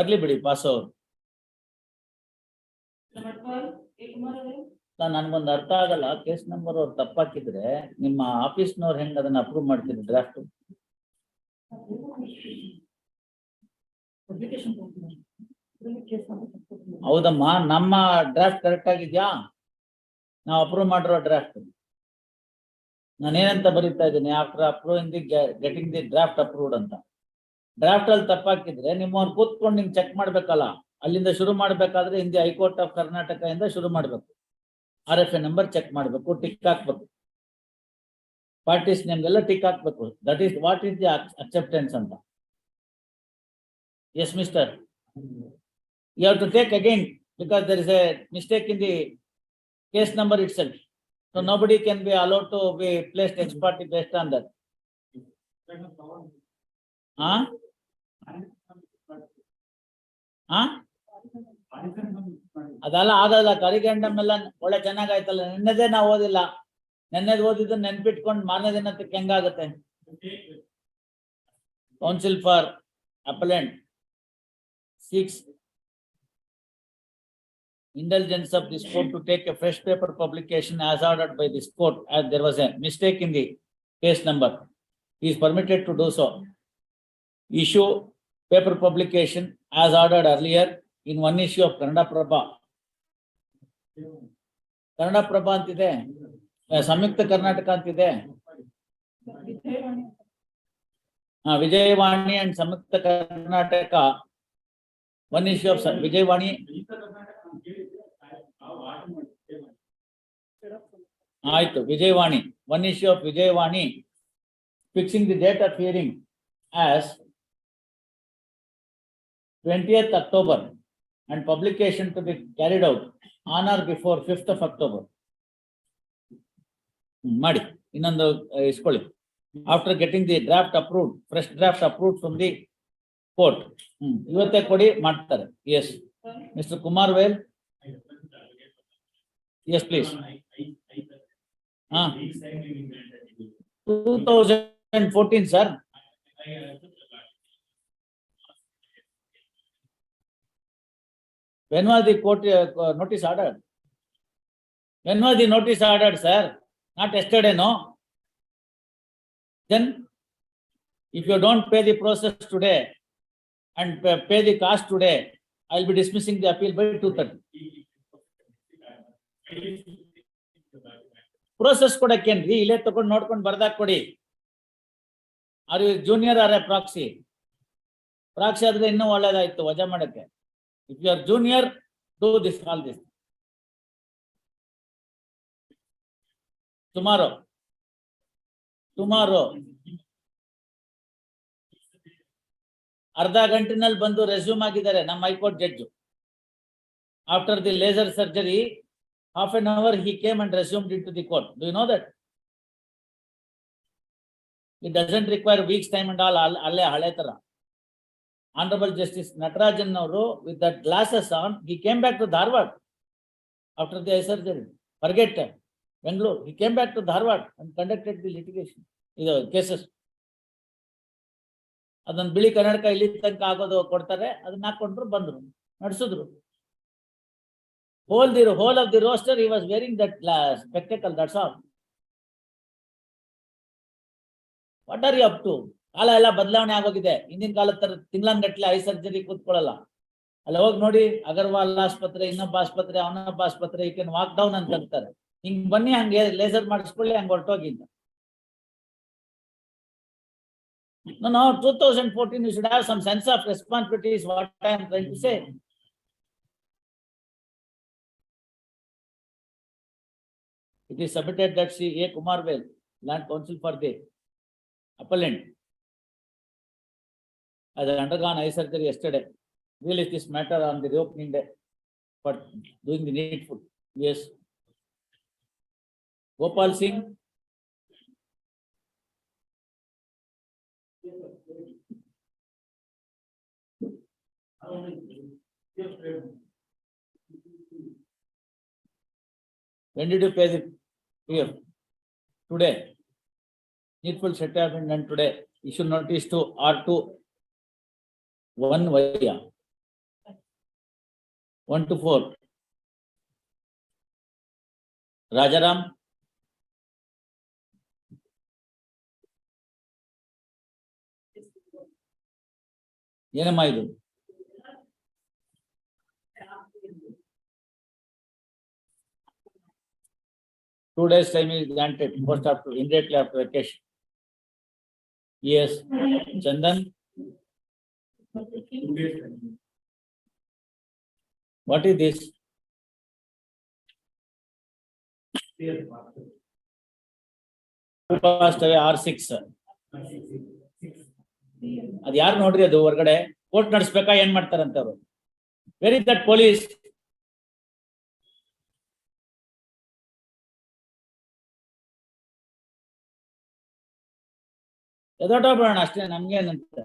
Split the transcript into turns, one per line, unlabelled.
ಬರ್ಲಿ ಬಿಡಿ ಪಾಸ್ ಅವ್ರು. ನನ್ಗೊಂದು ಅರ್ಥ ಆಗಲ್ಲ ಕೇಸ್ ನಂಬರ್ ಅವ್ರು ತಪ್ಪಾಕಿದ್ರೆ ನಿಮ್ಮ ಆಫೀಸ್ನವ್ರು ಹೆಂಗ್ ಅದನ್ನ ಅಪ್ರೂವ್ ಮಾಡ್ತೀರಿ ಡ್ರಾಫ್ಟ್ ಹೌದಮ್ಮ ನಮ್ಮ ಡ್ರಾಫ್ಟ್ ಕರೆಕ್ಟ್ ಆಗಿದ್ಯಾ? ನಾವು ಅಪ್ರೂವ್ ಮಾಡಿರೋ ಡ್ರಾಫ್ಟ್ ನಾನೇನಂತ ಬರೀತಾ ಇದ್ದೀನಿ after approving the getting the draft approved ಅಂತ. ಡ್ರಾಫ್ಟ್ ಅಲ್ಲಿ ತಪ್ಪಾಕಿದ್ರೆ ನಿಮ್ಮವ್ರು ಕೂತ್ಕೊಂಡು ನಿಮ್ಗೆ ಚೆಕ್ ಮಾಡ್ಬೇಕಲ್ಲ. ಅಲ್ಲಿಂದ ಶುರು ಮಾಡ್ಬೇಕಾದ್ರೆ ಹಿಂದೆ ಹೈಕೋರ್ಟ್ ಆಫ್ ಕರ್ನಾಟಕ ಇಂದ ಶುರು ಮಾಡ್ಬೇಕು. R F A number check ಮಾಡ್ಬೇಕು ಟಿಕ್ ಹಾಕ್ಬೇಕು. ಪಾರ್ಟೀಸ್ ನೇಮ್ಗೆಲ್ಲ ಟಿಕ್ ಹಾಕ್ಬೇಕು. That is what is the acceptance ಅಂತ. Yes Mister you have to take again because there is a mistake in the case number itself. So so nobody can be be to be place based on on that Huh? ಆ? ಅದಲ್ಲ ಆಗಲ್ಲ. ಕರಿಗಂಡಮ್ ಎಲ್ಲ ಒಳ್ಳೆ ಚೆನ್ನಾಗಾಯ್ತಲ್ಲ. ನಿನ್ನೆದೇ ನಾವು ಓದಿಲ್ಲ. ನಿನ್ನೆದ್ ಓದಿದ ನೆನ್ಪಿಟ್ಕೊಂಡು ಮಾರನೇ ದಿನ ಹೆಂಗಾಗತ್ತೆ? Counsel for appellant seeks indulgence of this court to take a fresh paper publication as ordered by this court as there was a mistake in the case number is permitted to do so issue paper publication as ordered earlier in one issue of Kannada Prabha. Kannada Prabha ಅಂತಿದೆ ಸಂಯುಕ್ತ ಕರ್ನಾಟಕ ಅಂತಿದೆ Vijayavani. Vijayavani and Samyukta Karnataka one issue of Vijayavani ಆಯ್ತು, Vijayavani one issue of Vijayavani fixing the date of hearing as twentieth October and publication to be carried out on or before fifth of October ಮಾಡಿ. ಇನ್ನೊಂದು ಆ, ಇಸ್ಕೊಳ್ಳಿ. After getting the draft approved fresh draft approved from the court hmm ಇವತ್ತೇ ಕೊಡಿ ಮಾಡ್ತಾರೆ. Yes Mister Kumar Vel yes please ಹಾ. Two thousand fourteen sir When was the court uh, notice ordered? When was the notice ordered, sir? Not yesterday, no? Then, if you don't pay the process today and pay the cost today, I'll be dismissing the appeal by two thirty. Process ಕೊಡಕ್ಕೇನ್ರಿ ಇಲ್ಲೇ ತಗೊಂಡ್ ನೋಡ್ಕೊಂಡ್ ಬರ್ದಾಕ್ ಕೊಡಿ. Junior or a proxy? Proxy ಆದ್ರೆ ಇನ್ನೂ ಒಳ್ಳೇದಾಯ್ತು ವಜಾ ಮಾಡಕ್ಕೆ. If you are junior, do this, all this. Tomorrow. Tomorrow. ಅರ್ಧ ಗಂಟೆನಲ್ಲಿ ಬಂದು ರೆಸ್ಯೂಮ್ ಆಗಿದ್ದಾರೆ ನಮ್ಮ high court judge after the laser surgery half an hour he came and resumed into the court do you know that it doesn't require weeks time and all ಅಲ್ಲೇ ಹಳೆ ತರ honourable justice Natarajan ಅವರು with that glasses on he came back to Dharwad after the eye surgery forget Bengaluru he came back to Dharwad and conducted the litigation ಇದು cases ಅದನ್ನ ಬಿಳಿ ಕರ್ನಾಟಕ ಇಲ್ಲಿ ತನಕ ಆಗೋದು ಕೊಡ್ತಾರೆ, ಅದನ್ನ ಹಾಕೊಂಡ್ರು ಬಂದ್ರು, ನಡೆಸಿದ್ರು. Whole the whole of the roster he was wearing that spectacle that's all what are you up to ಕಾಲ ಎಲ್ಲಾ ಬದಲಾವಣೆ ಆಗೋಗಿದೆ. ಹಿಂದಿನ ಕಾಲದ ತರ ತಿಂಗಳಂಗಟ್ಲೆ ಐ ಸರ್ಜರಿ ಕೂತ್ಕೊಳ್ಳಲ್ಲ ಅಲ್ಲ ಹೋಗ್ ನೋಡಿ ಅಗರ್ವಾಲ್ ಆಸ್ಪತ್ರೆ, ಇನ್ನೊಬ್ಬ ಆಸ್ಪತ್ರೆ, ಅವನೊಬ್ಬ ಆಸ್ಪತ್ರೆ ಈಕೆನ್ ವಾಕ್ ಡೌನ್ ಅಂತ ಅಂತಾರೆ ಹಿಂಗ್ ಬನ್ನಿ ಹಂಗೆ ಲೇಸರ್ ಮಾಡಿಸ್ಕೊಳ್ಳಿ, ಹಂಗ ಹೊರಟೋಗಿಂದ ನಾವು two thousand fourteen should have sense of responsibilities what I am say it is submitted that C A Kumar Vel learned counsel for the appellant Has undergone eye surgery yesterday. Release this matter on the reopening day. But doing the needful, yes. Gopal Singh. When did you pay the here? Today. Needful set have been done today. Issue notice to R two. One Vaya. One two four Rajaram ಏನಮ್ಮ ಇದು Two days time is granted post after immediately after vacation. Yes, Chandan, what is this? Who passed away R six. ಅದ್ ಯಾರು ನೋಡ್ರಿ ಅದು ಹೊರಗಡೆ court ನಡೆಸ್ಬೇಕಾ, ಏನ್ ಮಾಡ್ತಾರಂತ ಅವ್ರು ವೆರಿ ದಟ್ ಪೊಲೀಸ್ ಎದೋಟೋಗ್ಬಿಡೋಣ ಅಷ್ಟೇ ನಮ್ಗೇನಂತ